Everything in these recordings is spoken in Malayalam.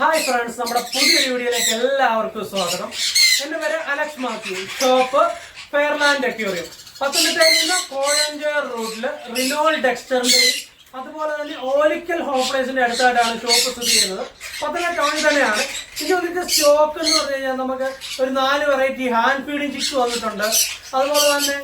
ഹായ് ഫ്രണ്ട്സ് നമ്മുടെ പുതിയ വീഡിയോയിലേക്ക് എല്ലാവർക്കും സ്വാഗതം. എന്റെ പേര് Alex Mathew. Shop Fairland aquarium പത്തനംതിട്ടയിൽ നിന്ന് കോഴഞ്ചേർ റൂട്ടിൽ റിനോൾ ഡെക്സ്റ്ററിന്റെയും അതുപോലെ തന്നെ ഓലിക്കൽ ഹോംപ്ലേസിന്റെ അടുത്തായിട്ടാണ് ഷോപ്പ് സ്ഥിതി ചെയ്യുന്നത്. പത്തനംതിട്ട ടൗണിൽ തന്നെയാണ്. ഇനി ഇതിന്റെ സ്റ്റോക്ക് എന്ന് പറഞ്ഞു കഴിഞ്ഞാൽ നമുക്ക് ഒരു നാല് വെറൈറ്റി ഹാൻഡ് ഫീഡിങ് ചിക്സ് വന്നിട്ടുണ്ട്. അതുപോലെ തന്നെ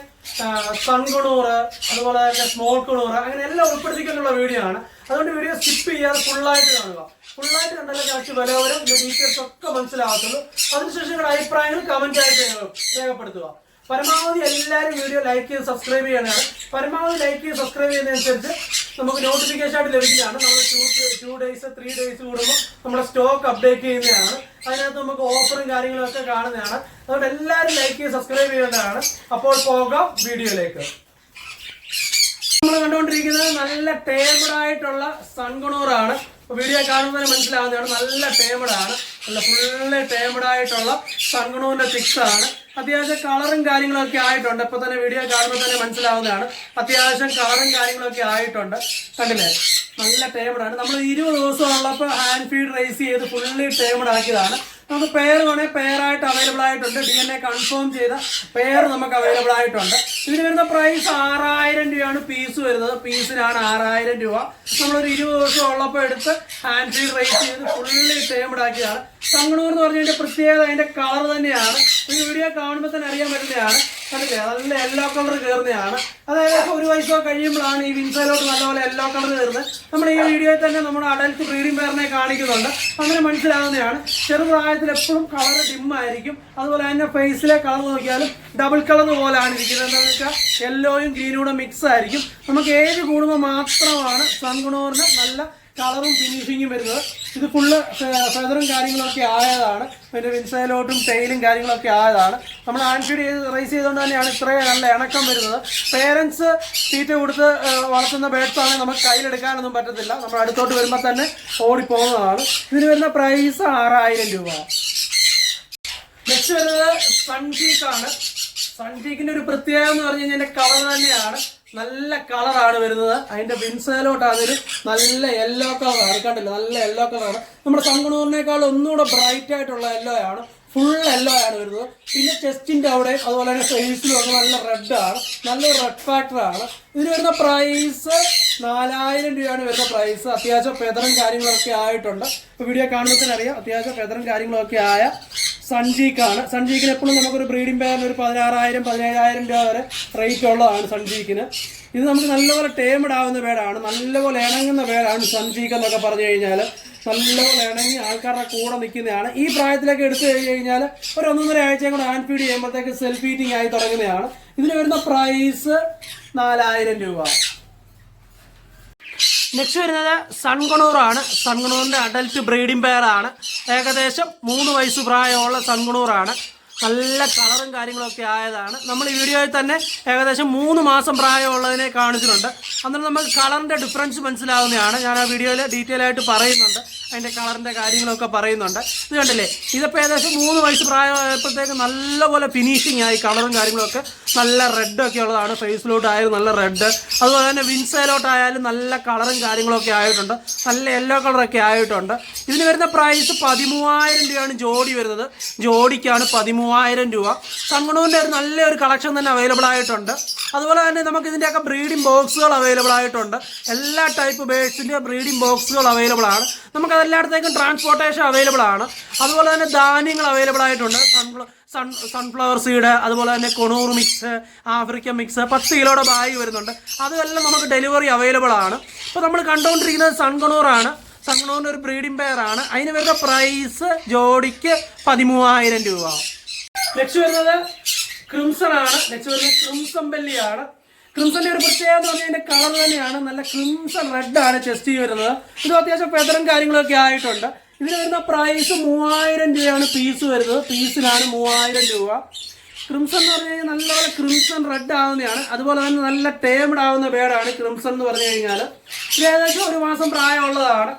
സൺകുണൂറ് അതുപോലെ തന്നെ സ്മോൾ കുണൂറ് അങ്ങനെ എല്ലാം ഉൾപ്പെടുത്തിക്കൊണ്ടുള്ള വീഡിയോ ആണ്. അതുകൊണ്ട് വീഡിയോ സ്കിപ്പ് ചെയ്യാതെ ഫുള്ളായിട്ട് കാണുക. ഫുള്ളായിട്ട് കണ്ടാലേ കറക്റ്റ് വില വരും ഇതിന്റെ ഡീറ്റെയിൽസ് ഒക്കെ മനസ്സിലാകത്തുള്ളൂ. അതിനുശേഷം നിങ്ങളുടെ അഭിപ്രായങ്ങൾ കമന്റ് ആയിട്ട് രേഖപ്പെടുത്തുക. പരമാവധി എല്ലാവരും വീഡിയോ ലൈക്ക് ചെയ്ത് സബ്സ്ക്രൈബ് ചെയ്യാനാണ് പരമാവധി ലൈക്ക് ചെയ്ത് സബ്സ്ക്രൈബ് ചെയ്യുന്നതനുസരിച്ച് നമുക്ക് നോട്ടിഫിക്കേഷൻ ആയിട്ട് ലഭിക്കുന്നതാണ്. നമ്മൾ two two days three days കൂടുമ്പോൾ നമ്മുടെ സ്റ്റോക്ക് അപ്ഡേറ്റ് ചെയ്യുന്നതാണ്. അതിനകത്ത് നമുക്ക് ഓഫറും കാര്യങ്ങളും ഒക്കെ കാണുന്നതാണ്. അതുകൊണ്ട് എല്ലാവരും ലൈക്ക് ചെയ്ത് സബ്സ്ക്രൈബ് ചെയ്യേണ്ടതാണ്. അപ്പോൾ പോകാം വീഡിയോയിലേക്ക്. നമ്മൾ കണ്ടുകൊണ്ടിരിക്കുന്നത് നല്ല ടേമഡ് ആയിട്ടുള്ള സൺകുണൂറാണ്. വീഡിയോ കാണുമ്പോൾ തന്നെ മനസ്സിലാവുന്നതാണ്. നല്ല ടേമഡ് നല്ല ഫുള്ള് ടേമഡ് ആയിട്ടുള്ള സൺകുണൂറിന്റെ ഫിക്സ് ആണ്. അത്യാവശ്യം കളറും കാര്യങ്ങളൊക്കെ ആയിട്ടുണ്ട്. ഇപ്പൊ തന്നെ വീഡിയോ കാണുമ്പോൾ തന്നെ മനസ്സിലാവുന്നതാണ്. അത്യാവശ്യം കളറും കാര്യങ്ങളൊക്കെ ആയിട്ടുണ്ട്. കണ്ടില്ലേ? നല്ല ടേമഡ് ആണ്. നമ്മൾ ഇരുപത് ദിവസം ഉള്ളപ്പോൾ ഹാൻഡ് ഫീഡ് റേസ് ചെയ്ത് ഫുള്ളി ടേമഡ് ആക്കിയതാണ്. നമുക്ക് പെയർ വേണേൽ പേരായിട്ട് അവൈലബിൾ ആയിട്ടുണ്ട്. ഡി എൻ എ കൺഫേം ചെയ്ത പെയർ നമുക്ക് അവൈലബിൾ ആയിട്ടുണ്ട്. ഇതിന് വരുന്ന പ്രൈസ് ആറായിരം രൂപയാണ് പീസ് വരുന്നത്. പീസിനാണ് ആറായിരം രൂപ. നമ്മളൊരു ഇരുപത് ദിവസം ഉള്ളപ്പോൾ എടുത്ത് ഹാൻഡ് ഫീഡ് റേറ്റ് ചെയ്ത് ഫുള്ളി ടേംഡ് ആക്കിയതാണ്. തങ്ങണൂർ എന്ന് പറഞ്ഞ പ്രത്യേകത അതിന്റെ കളർ തന്നെയാണ്. ഈ വീഡിയോ കാണുമ്പോൾ തന്നെ അറിയാൻ പറ്റുന്നതാണ്. നല്ല യെല്ലോ കളർ കയറുന്നതാണ് അതായത് ഒരു വയസ്സോ കഴിയുമ്പോഴാണ് ഈ വിൻസലോട്ട് നല്ലപോലെ യെല്ലോ കളർ കയറുന്നത് നമ്മൾ ഈ വീഡിയോയിൽ തന്നെ നമ്മുടെ അഡൽറ്റ് ബ്രീഡിംഗ് പേരിനെ കാണിക്കുന്നുണ്ട്. അങ്ങനെ മനസ്സിലാവുന്നതാണ്. ചെറുപ്രായത്തിൽ എപ്പോഴും കളർ ഡിം ആയിരിക്കും. അതുപോലെ തന്നെ ഫേസിലെ കളർ നോക്കിയാലും ഡബിൾ കളർ പോലാണ് ഇരിക്കുന്നത്. എന്താണെന്ന് വെച്ചാൽ യെല്ലോയും ഗ്രീനും കൂടെ മിക്സ് ആയിരിക്കും. നമുക്ക് ഏത് കൂടുമ്പോൾ മാത്രമാണ് സൺഗുണോറിന് നല്ല കളറും ഫിനിഷിങ്ങും വരുന്നത്. ഇത് ഫുള്ള് ഫെതറും കാര്യങ്ങളൊക്കെ ആയതാണ്. പിന്നെ വിൻസൈലോട്ടും ടെയിലും കാര്യങ്ങളൊക്കെ ആയതാണ്. നമ്മൾ ആൻഫീഡ് ചെയ്ത് റേസ് ചെയ്തുകൊണ്ട് തന്നെയാണ് ഇത്രയും നല്ല ഇണക്കം വരുന്നത്. പേരൻസ് തീറ്റ കൊടുത്ത് വളർത്തുന്ന ബേഡ്സ് ആണെങ്കിൽ നമുക്ക് കയ്യിലെടുക്കാനൊന്നും പറ്റത്തില്ല. നമ്മൾ അടുത്തോട്ട് വരുമ്പോൾ തന്നെ ഓടിപ്പോകുന്നതാണ്. ഇതിന് വരുന്ന പ്രൈസ് ആറായിരം രൂപ. നെക്സ്റ്റ് വരുന്നത് സൺഷീറ്റ് ആണ്. സൺഷീക്കിന്റെ ഒരു പ്രത്യേകത എന്ന് പറഞ്ഞു കഴിഞ്ഞാൽ കളർ തന്നെയാണ്. നല്ല കളറാണ് വരുന്നത്. അതിന്റെ വിൻസയിലോട്ടാണ് ഒരു നല്ല യെല്ലോ കളറാണ് കണ്ടില്ല? നല്ല യെല്ലോ കളറാണ് നമ്മുടെ സൺകുണൂറിനേക്കാൾ ഒന്നുകൂടെ ബ്രൈറ്റ് ആയിട്ടുള്ള യെല്ലോ ആണ്. ഫുൾ യെല്ലോ ആണ് വരുന്നത്. പിന്നെ ചെസ്റ്റിന്റെ അവിടെ അതുപോലെ തന്നെ ഫേസിലും ഒക്കെ നല്ല റെഡ് ആണ്. നല്ലൊരു റെഡ് ഫാക്ടർ ആണ്. ഇതിന് വരുന്ന പ്രൈസ് നാലായിരം രൂപയാണ് വരുന്ന പ്രൈസ് അത്യാവശ്യം പെതറും കാര്യങ്ങളൊക്കെ ആയിട്ടുണ്ട്. ഇപ്പൊ വീഡിയോ കാണുമ്പോൾ തന്നെ അറിയാം അത്യാവശ്യം പെതറും കാര്യങ്ങളൊക്കെ ആയ സഞ്ജീക്കാണ്. സഞ്ജീക്കിന് എപ്പോഴും നമുക്കൊരു ബ്രീഡിംഗ് പേരിന് ഒരു പതിനാറായിരം പതിനേഴായിരം രൂപ വരെ റേറ്റ് ഉള്ളതാണ് സഞ്ജീക്കിന്. ഇത് നമുക്ക് നല്ലപോലെ ടേമഡ് ആവുന്ന പേടാണ് നല്ലപോലെ ഇണങ്ങുന്ന പേടാണ് സഞ്ജീക്ക് എന്നൊക്കെ പറഞ്ഞു കഴിഞ്ഞാൽ നല്ലപോലെ ഇണങ്ങി ആൾക്കാരുടെ കൂടെ നിൽക്കുന്നതാണ്. ഈ പ്രായത്തിലേക്ക് എടുത്തു കഴിഞ്ഞ് കഴിഞ്ഞാൽ ഒരു ഒന്നൊന്നര ആഴ്ചയും കൂടെ ഹാൻഡ് ഫീഡ് ചെയ്യുമ്പോഴത്തേക്ക് സെൽഫ് ഈറ്റിംഗ് ആയി തുടങ്ങുന്നതാണ്. ഇതിന് വരുന്ന പ്രൈസ് നാലായിരം രൂപ. നെക്സ്റ്റ് വരുന്നത് സൺഗണൂറാണ് സൺഗണൂറിന്റെ അഡൽറ്റ് ബ്രീഡിംഗ് പെയറാണ് ഏകദേശം മൂന്ന് വയസ്സ് പ്രായമുള്ള സൺഗണൂറാണ് നല്ല കളറും കാര്യങ്ങളൊക്കെ ആയതാണ്. നമ്മൾ ഈ വീഡിയോയിൽ തന്നെ ഏകദേശം മൂന്ന് മാസം പ്രായമുള്ളതിനെ കാണിച്ചിട്ടുണ്ട്. അന്നേരം നമുക്ക് കളറിന്റെ ഡിഫറൻസ് മനസ്സിലാവുന്നതാണ്. ഞാൻ ആ വീഡിയോയിൽ ഡീറ്റെയിൽ ആയിട്ട് പറയുന്നുണ്ട്. അതിന്റെ കളറിന്റെ കാര്യങ്ങളൊക്കെ പറയുന്നുണ്ട്. ഇത് കണ്ടില്ലേ? ഇതിപ്പോൾ ഏകദേശം മൂന്ന് വയസ്സ് പ്രായമായപ്പോഴത്തേക്ക് നല്ലപോലെ ഫിനിഷിംഗ് ആയി കളറും കാര്യങ്ങളൊക്കെ നല്ല റെഡൊക്കെ ഉള്ളതാണ്. ഫേസിലോട്ട് ആയാലും നല്ല റെഡ് അതുപോലെ തന്നെ വിൻസയിലോട്ടായാലും നല്ല കളറും കാര്യങ്ങളൊക്കെ ആയിട്ടുണ്ട്. നല്ല യെല്ലോ കളറൊക്കെ ആയിട്ടുണ്ട്. ഇതിന് വരുന്ന പ്രൈസ് പതിമൂവായിരം രൂപയാണ് ജോഡി വരുന്നത്. ജോഡിക്കാണ് പതിമൂവായിരം രൂപ. സൺഗുണൂവിന്റെ ഒരു നല്ലൊരു കളക്ഷൻ തന്നെ അവൈലബിൾ ആയിട്ടുണ്ട്. അതുപോലെ തന്നെ നമുക്ക് ഇതിന്റെയൊക്കെ ബ്രീഡിംഗ് ബോക്സുകൾ അവൈലബിൾ ആയിട്ടുണ്ട്. എല്ലാ ടൈപ്പ് ബേഡ്സിന്റെ ബ്രീഡിംഗ് ബോക്സുകൾ അവൈലബിൾ ആണ്. നമുക്ക് അതെല്ലായിടത്തേക്കും ട്രാൻസ്പോർട്ടേഷൻ അവൈലബിൾ ആണ്. അതുപോലെ തന്നെ ധാന്യങ്ങൾ അവൈലബിൾ ആയിട്ടുണ്ട്. സൺ സൺഫ്ലവർ സീഡ് അതുപോലെ തന്നെ കൊണൂർ മിക്സ് ആഫ്രിക്കൻ മിക്സ് പത്ത് കിലോയുടെ ബാഗ് വരുന്നുണ്ട്. അതെല്ലാം നമുക്ക് ഡെലിവറി അവൈലബിൾ ആണ്. ഇപ്പോൾ നമ്മൾ കണ്ടുകൊണ്ടിരിക്കുന്നത് സൺകൊണൂറാണ് സൺകണൂറിന്റെ ഒരു ബ്രീഡിംഗ് പെയർ ആണ്. അതിന് വരുന്ന പ്രൈസ് ജോഡിക്ക് പതിമൂവായിരം രൂപ. നെക്സ്റ്റ് വരുന്നത് ക്രിംസൺ ആണ്. നെക്സ്റ്റ് വരുന്നത് ക്രിംസം ബെല്ലിയാണ്. ക്രിംസന്റെ ഒരു പ്രത്യേകത എന്ന് പറഞ്ഞാൽ കളർ തന്നെയാണ്. നല്ല ക്രിംസൺ റെഡ് ആണ് ചെസ്റ്റ് വരുന്നത്. ഇത് അത്യാവശ്യം പെതറും കാര്യങ്ങളൊക്കെ ആയിട്ടുണ്ട്. ഇതിന് വരുന്ന പ്രൈസ് മൂവായിരം രൂപയാണ് പീസ് വരുന്നത്. പീസിനാണ് മൂവായിരം രൂപ. ക്രിംസൺ എന്ന് പറഞ്ഞു കഴിഞ്ഞാൽ നല്ലപോലെ ക്രിംസൺ റെഡ് ആവുന്നതാണ്. അതുപോലെ തന്നെ നല്ല ടേംഡ് ആവുന്ന ബേഡാണ് ക്രിംസൺ എന്ന് പറഞ്ഞു കഴിഞ്ഞാൽ ഏകദേശം ഒരു മാസം പ്രായമുള്ളതാണ്.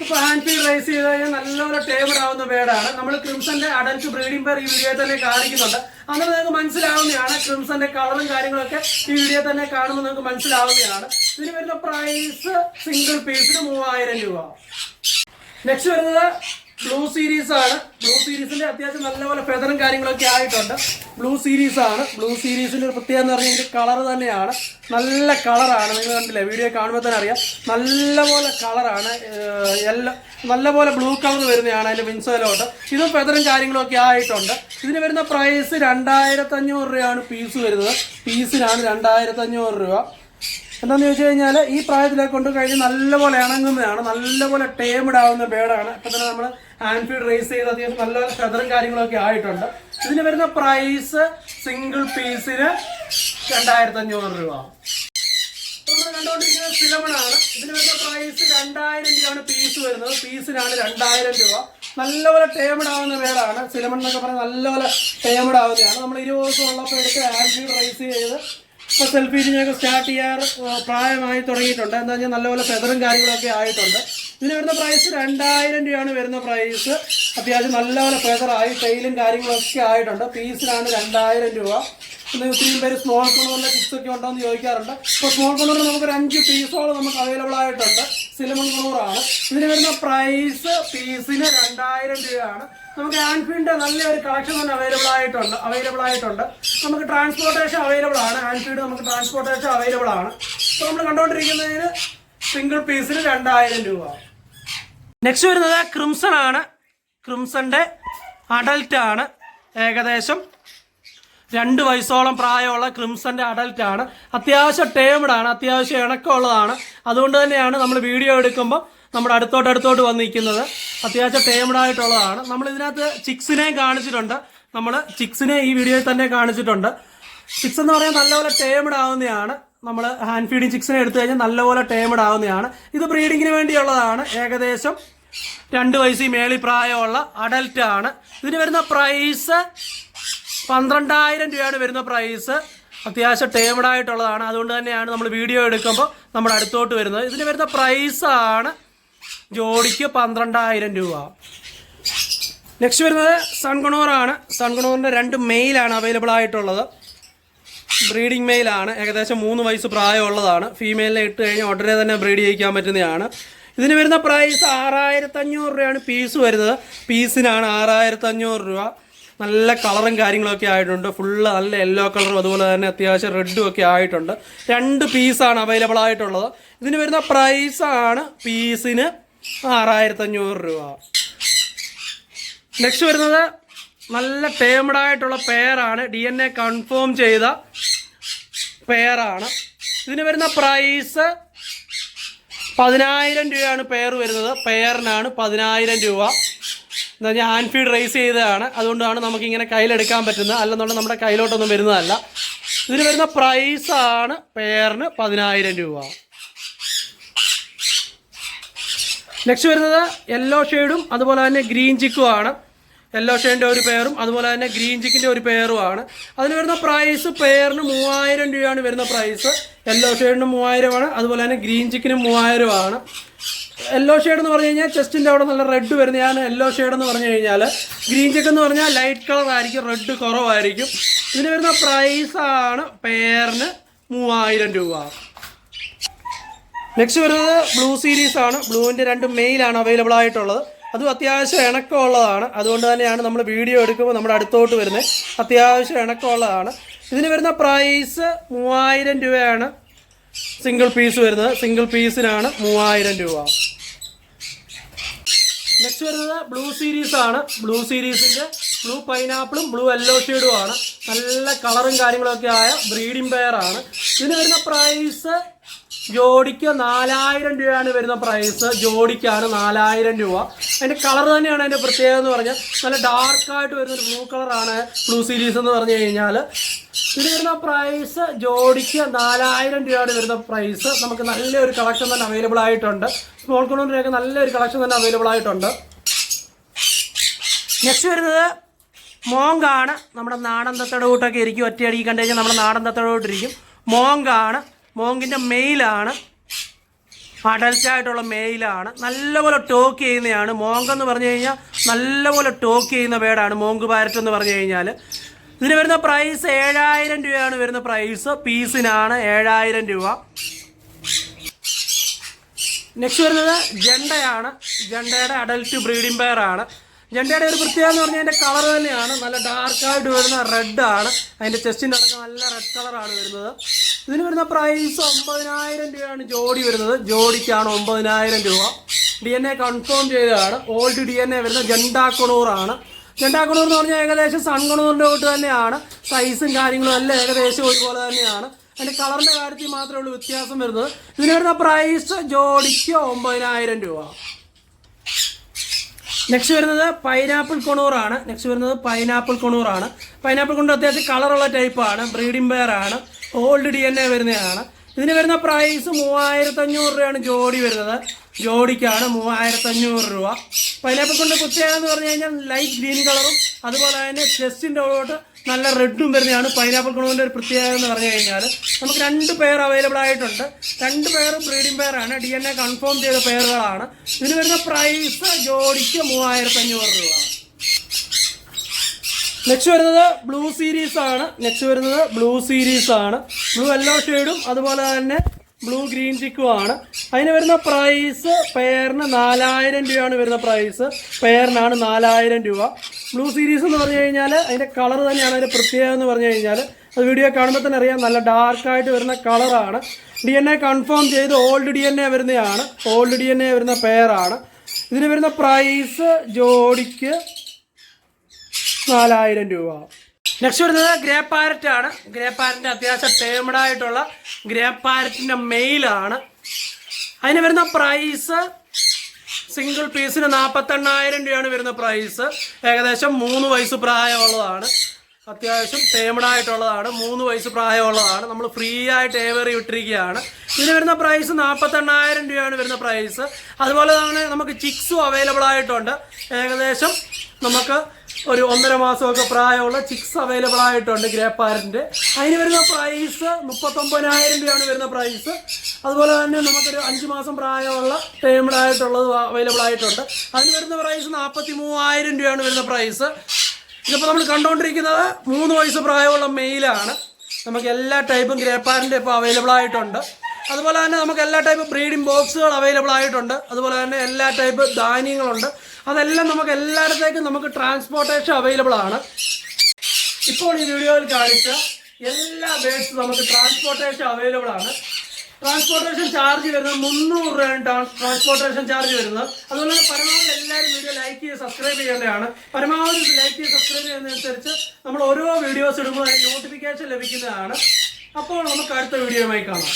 ഫീഡ് റൈസ് ചെയ്ത് കഴിഞ്ഞാൽ നല്ലപോലെ ടേബിൾ ആവുന്ന ബേഡാണ് നമ്മൾ ക്രിംസന്റെ അഡൽറ്റ് ബ്രീഡിംഗ് പേർ ഈ വീഡിയോ തന്നെ കാണിക്കുന്നുണ്ട്. അങ്ങനെ നിങ്ങൾക്ക് മനസ്സിലാവുന്നതാണ് ക്രിംസന്റെ കളറും കാര്യങ്ങളൊക്കെ ഈ വീഡിയോ തന്നെ കാണുമ്പോൾ നിങ്ങൾക്ക് മനസ്സിലാവുന്നതാണ്. ഇതിന് വരുന്ന പ്രൈസ് സിംഗിൾ പീസിന് മൂവായിരം രൂപ. നെക്സ്റ്റ് വരുന്നത് ബ്ലൂ സീരീസ് ആണ്. ബ്ലൂ സീരീസിന്റെ അത്യാവശ്യം നല്ലപോലെ ഫെദറും കാര്യങ്ങളൊക്കെ ആയിട്ടുണ്ട്. ബ്ലൂ സീരീസ് ആണ്. ബ്ലൂ സീരീസിന്റെ ഒരു പ്രത്യേകത എന്ന് പറഞ്ഞാൽ ഇതിന്റെ കളർ തന്നെയാണ്. നല്ല കളറാണ് നിങ്ങൾ കണ്ടില്ലേ? വീഡിയോ കാണുമ്പോൾ തന്നെ അറിയാം. നല്ലപോലെ കളറാണ് എല്ലാം നല്ലപോലെ ബ്ലൂ കളർ വരുന്നതാണ് അതിന്റെ വിൻസോയിലോട്ട് ഇതും ഫെദറും കാര്യങ്ങളൊക്കെ ആയിട്ടുണ്ട്. ഇതിന് വരുന്ന പ്രൈസ് രണ്ടായിരത്തഞ്ഞൂറ് രൂപയാണ് പീസ് വരുന്നത്. പീസിനാണ് രണ്ടായിരത്തഞ്ഞൂറ് രൂപ. എന്താണെന്ന് ചോദിച്ചു കഴിഞ്ഞാൽ ഈ പ്രായത്തിലേക്ക് കൊണ്ട് കഴിഞ്ഞ് നല്ലപോലെ ഇണങ്ങുന്നതാണ്. നല്ലപോലെ ടേമഡ് ആവുന്ന ബേഡാണ് ഇപ്പം തന്നെ നമ്മൾ ഹാൻഡ് ഫീഡ് റേസ് ചെയ്ത് അത്യാവശ്യം നല്ല ഫെതറും കാര്യങ്ങളൊക്കെ ആയിട്ടുണ്ട്. ഇതിന് വരുന്ന പ്രൈസ് സിംഗിൾ പീസിന് രണ്ടായിരത്തി അഞ്ഞൂറ് രൂപ. നമ്മൾ കണ്ടുകൊണ്ടിരിക്കുന്നത് സിലമണാണ് ഇതിന് വരുന്ന പ്രൈസ് രണ്ടായിരം രൂപയാണ് പീസ് വരുന്നത്. പീസിനാണ് രണ്ടായിരം രൂപ. നല്ലപോലെ ടേമഡ് ആവുന്ന പേരാണ്. സിലമൺ എന്നൊക്കെ പറഞ്ഞാൽ നല്ലപോലെ ടേമഡ് ആവുന്നതാണ് നമ്മൾ ഇരുപത് ദിവസം ഉള്ളപ്പോൾ എടുത്ത് ആൻഡ് റൈസ് ചെയ്ത് ഇപ്പോൾ സെൽഫീഡിനെയൊക്കെ സ്റ്റാർട്ട് ചെയ്യാറ് പ്രായമായി തുടങ്ങിയിട്ടുണ്ട്. എന്താ വെച്ചാൽ നല്ലപോലെ ഫെതറും കാര്യങ്ങളൊക്കെ ആയിട്ടുണ്ട്. ഇതിന് വരുന്ന പ്രൈസ് രണ്ടായിരം രൂപയാണ് വരുന്ന പ്രൈസ് അത്യാവശ്യം നല്ലപോലെ ഫെദറായി ടെയിലും കാര്യങ്ങളൊക്കെ ആയിട്ടുണ്ട്. പീസിനാണ് രണ്ടായിരം രൂപ. പിന്നെ ഒത്തിരി പേര് സ്മോൾ കിറ്റ്സ് ഒക്കെ ഉണ്ടോ എന്ന് ചോദിക്കാറുണ്ട്. അപ്പോൾ സ്മോൾ ഫോണുകൾ നമുക്ക് ഒരു അഞ്ച് പീസോളം നമുക്ക് അവൈലബിൾ ആയിട്ടുണ്ട്. സിലമൺ ഫ്ലോറാണ് ഇതിന് വരുന്ന പ്രൈസ് പീസിന് രണ്ടായിരം രൂപയാണ്. നമുക്ക് ആൻഫീൽഡിന്റെ നല്ലൊരു കളക്ഷൻ തന്നെ അവൈലബിൾ ആയിട്ടുണ്ട്. അവൈലബിൾ ആയിട്ടുണ്ട്. നമുക്ക് ട്രാൻസ്പോർട്ടേഷൻ അവൈലബിൾ ആണ്. ആൻഫീൽഡ് നമുക്ക് ട്രാൻസ്പോർട്ടേഷൻ അവൈലബിൾ ആണ്. അപ്പോൾ നമ്മൾ കണ്ടുകൊണ്ടിരിക്കുന്നതിന് സിംഗിൾ പീസിന് രണ്ടായിരം രൂപ. നെക്സ്റ്റ് വരുന്നത് ക്രിംസൺ ആണ്. ക്രിംസന്റെ അഡൽറ്റ് ആണ്. ഏകദേശം രണ്ട് വയസ്സോളം പ്രായമുള്ള ക്രിംസന്റെ അഡൽറ്റ് ആണ്. അത്യാവശ്യം ടേംഡ് ആണ് അത്യാവശ്യം ഇണക്കമുള്ളതാണ്. അതുകൊണ്ട് തന്നെയാണ് നമ്മൾ വീഡിയോ എടുക്കുമ്പോൾ നമ്മുടെ അടുത്തോട്ട് അടുത്തോട്ട് വന്നിരിക്കുന്നത്. അത്യാവശ്യം ടേംഡ് ആയിട്ടുള്ളതാണ്. നമ്മൾ ഇതിനകത്ത് ചിക്സിനെയും കാണിച്ചിട്ടുണ്ട്. നമ്മൾ ചിക്സിനെ ഈ വീഡിയോയിൽ തന്നെ കാണിച്ചിട്ടുണ്ട്. ചിക്സ് എന്ന് പറയാൻ നല്ലപോലെ ടേംഡ് ആവുന്നതാണ്. നമ്മൾ ഹാൻഡ് ഫീഡിങ് ചിക്സിനെ എടുത്തു കഴിഞ്ഞാൽ നല്ലപോലെ ടേമഡ് ആവുന്നതാണ് ഇത് ബ്രീഡിങ്ങിന് വേണ്ടിയുള്ളതാണ്. ഏകദേശം രണ്ട് വയസ്സിൽ മേളി പ്രായമുള്ള അഡൽറ്റ് ആണ്. ഇതിന് വരുന്ന പ്രൈസ് പന്ത്രണ്ടായിരം രൂപയാണ് വരുന്ന പ്രൈസ് അത്യാവശ്യം ടേമഡ് ആയിട്ടുള്ളതാണ്. അതുകൊണ്ട് തന്നെയാണ് നമ്മൾ വീഡിയോ എടുക്കുമ്പോൾ നമ്മൾ അടുത്തോട്ട് വരുന്നത്. ഇതിന് വരുന്ന പ്രൈസാണ് ജോഡിക്ക് പന്ത്രണ്ടായിരം രൂപ. നെക്സ്റ്റ് വരുന്നത് സൺഗണോറാണ് സൺഗണോറിന്റെ രണ്ട് മെയിലാണ് അവൈലബിൾ ആയിട്ടുള്ളത്. ബ്രീഡിംഗ് മെയിലാണ് ഏകദേശം മൂന്ന് വയസ്സ് പ്രായമുള്ളതാണ്. ഫീമെയിലിനെ ഇട്ട് കഴിഞ്ഞാൽ ഉടനെ തന്നെ ബ്രീഡ് ചെയ്യിക്കാൻ പറ്റുന്നതാണ്. ഇതിന് വരുന്ന പ്രൈസ് ആറായിരത്തി അഞ്ഞൂറ് രൂപയാണ് പീസ് വരുന്നത്. പീസിനാണ് ആറായിരത്തി അഞ്ഞൂറ് രൂപ. നല്ല കളറും കാര്യങ്ങളൊക്കെ ആയിട്ടുണ്ട്. ഫുള്ള് നല്ല യെല്ലോ കളറും അതുപോലെ തന്നെ അത്യാവശ്യം റെഡും ഒക്കെ ആയിട്ടുണ്ട്. രണ്ട് പീസാണ് അവൈലബിൾ ആയിട്ടുള്ളത്. ഇതിന് വരുന്ന പ്രൈസാണ് പീസിന് ആറായിരത്തി അഞ്ഞൂറ് രൂപ. നെക്സ്റ്റ് വരുന്നത് നല്ല ടേമഡായിട്ടുള്ള പെയറാണ് ഡി എൻ എ കൺഫേം ചെയ്ത പെയറാണ് ഇതിന് വരുന്ന പ്രൈസ് പതിനായിരം രൂപയാണ് പെയർ വരുന്നത്. പെയറിനാണ് പതിനായിരം രൂപ. എന്താ പറഞ്ഞാൽ ഹാൻഡ് ഫീഡ് റേസ് ചെയ്തതാണ്. അതുകൊണ്ടാണ് നമുക്ക് ഇങ്ങനെ കയ്യിലെടുക്കാൻ പറ്റുന്നത്. അല്ലെന്നുണ്ടെങ്കിൽ നമ്മുടെ കയ്യിലോട്ടൊന്നും വരുന്നതല്ല. ഇതിന് വരുന്ന പ്രൈസാണ് പെയറിന് പതിനായിരം രൂപ. നെക്സ്റ്റ് വരുന്നത് യെല്ലോ ഷെയ്ഡും അതുപോലെ തന്നെ ഗ്രീൻ ചിക്കും ആണ്. യെല്ലോ ഷേന്റെ ഒരു പെയറും അതുപോലെ തന്നെ ഗ്രീൻ ചിക്കിന്റെ ഒരു പെയറുമാണ് അതിന് വരുന്ന പ്രൈസ് പെയറിന് മൂവായിരം രൂപയാണ് വരുന്ന പ്രൈസ് യെല്ലോ ഷെയ്ഡിന് മൂവായിരമാണ് അതുപോലെ തന്നെ ഗ്രീൻ ചിക്കിന് മൂവായിരമാണ് യെല്ലോ ഷെയ്ഡ് എന്ന് പറഞ്ഞു കഴിഞ്ഞാൽ ചെസ്റ്റിന്റെ അവിടെ നല്ല റെഡ് വരുന്നതാണ് യെല്ലോ ഷെയ്ഡ് എന്ന് പറഞ്ഞു കഴിഞ്ഞാൽ ഗ്രീൻ ചിക്ക് എന്ന് പറഞ്ഞാൽ ലൈറ്റ് കളർ ആയിരിക്കും റെഡ് കുറവായിരിക്കും. ഇതിന് വരുന്ന പ്രൈസാണ് പെയറിന് മൂവായിരം രൂപ. നെക്സ്റ്റ് വരുന്നത് ബ്ലൂ സീരീസ് ആണ്. ബ്ലൂവിന്റെ രണ്ട് മെയിലാണ് അവൈലബിൾ ആയിട്ടുള്ളത്. അതും അത്യാവശ്യം ഇണക്കമുള്ളതാണ്. അതുകൊണ്ട് തന്നെയാണ് നമ്മൾ വീഡിയോ എടുക്കുമ്പോൾ നമ്മുടെ അടുത്തോട്ട് വരുന്നത്. അത്യാവശ്യം ഇണക്കമുള്ളതാണ്. ഇതിന് വരുന്ന പ്രൈസ് മൂവായിരം രൂപയാണ്. സിംഗിൾ പീസ് വരുന്നത്. സിംഗിൾ പീസിനാണ് മൂവായിരം രൂപ. നെക്സ്റ്റ് വരുന്നത് ബ്ലൂ സീരീസ് ആണ്. ബ്ലൂ സീരീസിന്റെ ബ്ലൂ പൈനാപ്പിളും ബ്ലൂ യെല്ലോ ഷെയ്ഡും ആണ്. നല്ല കളറും കാര്യങ്ങളൊക്കെ ആയ ബ്രീഡിംഗ് പെയർ ആണ്. ഇതിന് വരുന്ന പ്രൈസ് ജോഡിക്ക് നാലായിരം രൂപയാണ് വരുന്ന പ്രൈസ് ജോഡിക്കാണ് നാലായിരം രൂപ. അതിന്റെ കളർ തന്നെയാണ് അതിന്റെ പ്രത്യേകത എന്ന് പറഞ്ഞാൽ നല്ല ഡാർക്കായിട്ട് വരുന്ന ഒരു ബ്ലൂ കളറാണ് ബ്ലൂ സീരീസ് എന്ന് പറഞ്ഞു കഴിഞ്ഞാൽ ഇതിന് വരുന്ന പ്രൈസ് ജോഡിക്ക് നാലായിരം രൂപയാണ് വരുന്ന പ്രൈസ് നമുക്ക് നല്ലൊരു കളക്ഷൻ തന്നെ അവൈലബിൾ ആയിട്ടുണ്ട്. സ്മോൾ കൊണ്ടൊക്കെ നല്ലൊരു കളക്ഷൻ തന്നെ അവൈലബിൾ ആയിട്ടുണ്ട്. നെക്സ്റ്റ് വരുന്നത് മോങ്കാണ്. നമ്മുടെ നാടൻ തത്തയുടെ ഇരിക്കും. ഒറ്റയടിക്ക് കണ്ടു കഴിഞ്ഞാൽ നമ്മുടെ നാടൻ തത്തയുടെ കൂട്ടിരിക്കും മോങ്കാണ്. മോങ്കിന്റെ മെയിലാണ് അഡൽറ്റായിട്ടുള്ള മെയിലാണ്. നല്ലപോലെ ടോക്ക് ചെയ്യുന്നതാണ് മോങ്ക് എന്ന് പറഞ്ഞു കഴിഞ്ഞാൽ നല്ലപോലെ ടോക്ക് ചെയ്യുന്ന വേടാണ് മോങ്ക് പാരറ്റ് എന്ന് പറഞ്ഞു കഴിഞ്ഞാൽ. ഇതിന് വരുന്ന പ്രൈസ് ഏഴായിരം രൂപയാണ് വരുന്ന പ്രൈസ് പീസിനാണ് ഏഴായിരം രൂപ. നെക്സ്റ്റ് വരുന്നത് ജണ്ടയാണ്. ജണ്ടയുടെ അഡൽറ്റ് ബ്രീഡിംഗ് പെയറാണ് ജണ്ടയുടെ ഒരു പ്രത്യേകത എന്ന് പറഞ്ഞാൽ അതിന്റെ കളർ തന്നെയാണ്. നല്ല ഡാർക്കായിട്ട് വരുന്ന റെഡ് ആണ്. അതിന്റെ ചെസ്റ്റിന്റെ അടക്കം നല്ല റെഡ് കളറാണ് വരുന്നത്. ഇതിന് വരുന്ന പ്രൈസ് ഒമ്പതിനായിരം രൂപയാണ് ജോഡി വരുന്നത്. ജോഡിക്കാണ് ഒമ്പതിനായിരം രൂപ. ഡി എൻ എ കൺഫേം ചെയ്തതാണ്. ഓൾഡ് ഡി എൻ എ വരുന്ന ജെണ്ടാക്കണൂറാണ് ജെണ്ടാക്കണൂർ എന്ന് പറഞ്ഞാൽ ഏകദേശം സൺകണൂറിന്റെ കൂട്ട് തന്നെയാണ്. സൈസും കാര്യങ്ങളും എല്ലാം ഏകദേശം ഒരുപോലെ തന്നെയാണ്. അതിന്റെ കളറിന്റെ കാര്യത്തിൽ മാത്രമേ ഉള്ളൂ വ്യത്യാസം വരുന്നത്. ഇതിന് വരുന്ന പ്രൈസ് ജോഡിക്ക് ഒമ്പതിനായിരം രൂപ. നെക്സ്റ്റ് വരുന്നത് പൈനാപ്പിൾ കൊണൂറാണ് നെക്സ്റ്റ് വരുന്നത് പൈനാപ്പിൾ കൊണൂറാണ് പൈനാപ്പിൾ കൊണ്ടൂർ അത്യാവശ്യം കളറുള്ള ടൈപ്പാണ് ബ്രീഡിംഗ് പെയർ ആണ്. ഓൾഡ് ഡി എൻ എ വരുന്നതാണ്. ഇതിന് വരുന്ന പ്രൈസ് മൂവായിരത്തഞ്ഞൂറ് രൂപയാണ് ജോഡി വരുന്നത്. ജോഡിക്കാണ് മൂവായിരത്തഞ്ഞൂറ് രൂപ. പൈനാപ്പിൾ കൊണ്ട് പ്രത്യേകത എന്ന് പറഞ്ഞു കഴിഞ്ഞാൽ ലൈറ്റ് ഗ്രീൻ കളറും അതുപോലെ തന്നെ ചെസ്റ്റിന്റെ ഉള്ളോട്ട് നല്ല റെഡും വരുന്നതാണ്. പൈനാപ്പിൾ കുണുവിന്റെ ഒരു പ്രത്യേകത എന്ന് പറഞ്ഞു കഴിഞ്ഞാൽ നമുക്ക് രണ്ട് പെയർ അവൈലബിൾ ആയിട്ടുണ്ട്. രണ്ട് പെയറും ബ്രീഡിംഗ് പെയറാണ് ഡി എൻ എ കൺഫേം ചെയ്ത പെയറുകളാണ് ഇതിന് വരുന്ന പ്രൈസ് ജോഡിക്ക് മൂവായിരത്തി അഞ്ഞൂറ് രൂപ. നെക്സ്റ്റ് വരുന്നത് ബ്ലൂ സീരീസ് ആണ്. നെക്സ്റ്റ് വരുന്നത് ബ്ലൂ സീരീസ് ആണ്. ബ്ലൂ യെല്ലോ ഷെയ്ഡും അതുപോലെ തന്നെ ബ്ലൂ ഗ്രീൻ ചിക്കും ആണ്. അതിന് വരുന്ന പ്രൈസ് പെയറിന് നാലായിരം രൂപയാണ് വരുന്ന പ്രൈസ് പെയറിനാണ് നാലായിരം രൂപ. ബ്ലൂ സീരീസ് എന്ന് പറഞ്ഞു കഴിഞ്ഞാൽ അതിന്റെ കളർ തന്നെയാണ് അതിന്റെ പ്രത്യേകത എന്ന് പറഞ്ഞു കഴിഞ്ഞാൽ അത് വീഡിയോ കാണുമ്പോൾ തന്നെ അറിയാം നല്ല ഡാർക്കായിട്ട് വരുന്ന കളറാണ് ഡി എൻ എ കൺഫേം ചെയ്ത് ഓൾഡ് ഡി എൻ എ വരുന്നതാണ്. ഓൾഡ് ഡി എൻ എ വരുന്ന പെയറാണ് ഇതിന് വരുന്ന പ്രൈസ് ജോഡിക്ക് നാലായിരം രൂപ. നെക്സ്റ്റ് വരുന്നത് ഗ്രേ പാരറ്റ് ആണ്. ഗ്രേ പാരറ്റിന്റെ അത്യാവശ്യം ടേമഡായിട്ടുള്ള ഗ്രേ പാരറ്റിന്റെ മെയിലാണ് അതിന് വരുന്ന പ്രൈസ് സിംഗിൾ പീസിന് നാൽപ്പത്തെണ്ണായിരം രൂപയാണ് വരുന്ന പ്രൈസ്. ഏകദേശം മൂന്ന് വയസ്സ് പ്രായമുള്ളതാണ്. അത്യാവശ്യം ടേമഡ് ആയിട്ടുള്ളതാണ്. മൂന്ന് വയസ്സ് പ്രായമുള്ളതാണ്. നമ്മൾ ഫ്രീ ആയിട്ട് ഏവറി വിട്ടിരിക്കുകയാണ്. ഇതിന് വരുന്ന പ്രൈസ് നാൽപ്പത്തെണ്ണായിരം രൂപയാണ് വരുന്ന പ്രൈസ് അതുപോലെ തന്നെ നമുക്ക് ചിക്സും അവൈലബിൾ ആയിട്ടുണ്ട്. ഏകദേശം നമുക്ക് ഒരു ഒന്നര മാസമൊക്കെ പ്രായമുള്ള ചിക്സ് അവൈലബിൾ ആയിട്ടുണ്ട് ഗ്രേപ്പാരന്റെ അതിന് വരുന്ന പ്രൈസ് മുപ്പത്തൊമ്പതിനായിരം രൂപയാണ് വരുന്ന പ്രൈസ് അതുപോലെ തന്നെ നമുക്കൊരു അഞ്ച് മാസം പ്രായമുള്ള ടേംഡ് ആയിട്ടുള്ളത് അവൈലബിൾ ആയിട്ടുണ്ട്. അതിന് വരുന്ന പ്രൈസ് നാൽപ്പത്തി മൂവായിരം രൂപയാണ് വരുന്ന പ്രൈസ് ഇതിപ്പോൾ നമ്മൾ കണ്ടുകൊണ്ടിരിക്കുന്നത് മൂന്ന് വയസ്സ് പ്രായമുള്ള മെയിലാണ് നമുക്ക് എല്ലാ ടൈപ്പും ഗ്രേപ്പാരന്റെ ഇപ്പോൾ അവൈലബിൾ ആയിട്ടുണ്ട്. അതുപോലെ തന്നെ നമുക്ക് എല്ലാ ടൈപ്പ് ബ്രീഡിംഗ് ബോക്സുകൾ അവൈലബിൾ ആയിട്ടുണ്ട്. അതുപോലെ തന്നെ എല്ലാ ടൈപ്പ് ധാന്യങ്ങളുണ്ട്. അതെല്ലാം നമുക്ക് എല്ലായിടത്തേക്കും നമുക്ക് ട്രാൻസ്പോർട്ടേഷൻ അവൈലബിൾ ആണ്. ഇപ്പോൾ ഈ വീഡിയോയിൽ കാണിച്ച എല്ലാ ബേസ് നമുക്ക് ട്രാൻസ്പോർട്ടേഷൻ അവൈലബിൾ ആണ്. ട്രാൻസ്പോർട്ടേഷൻ ചാർജ് വരുന്നത് മുന്നൂറ് രൂപയാണ് ട്രാൻസ്പോർട്ടേഷൻ ചാർജ് വരുന്നത്. അതുപോലെ തന്നെ പരമാവധി എല്ലാവരും വീഡിയോ ലൈക്ക് ചെയ്ത് സബ്സ്ക്രൈബ് ചെയ്യേണ്ടതാണ്. പരമാവധി ലൈക്ക് ചെയ്ത് സബ്സ്ക്രൈബ് ചെയ്യുന്നതനുസരിച്ച് നമ്മൾ ഓരോ വീഡിയോസ് ഇടുമ്പോൾ നോട്ടിഫിക്കേഷൻ ലഭിക്കുന്നതാണ്. അപ്പോൾ നമുക്ക് അടുത്ത വീഡിയോയുമായി കാണാം.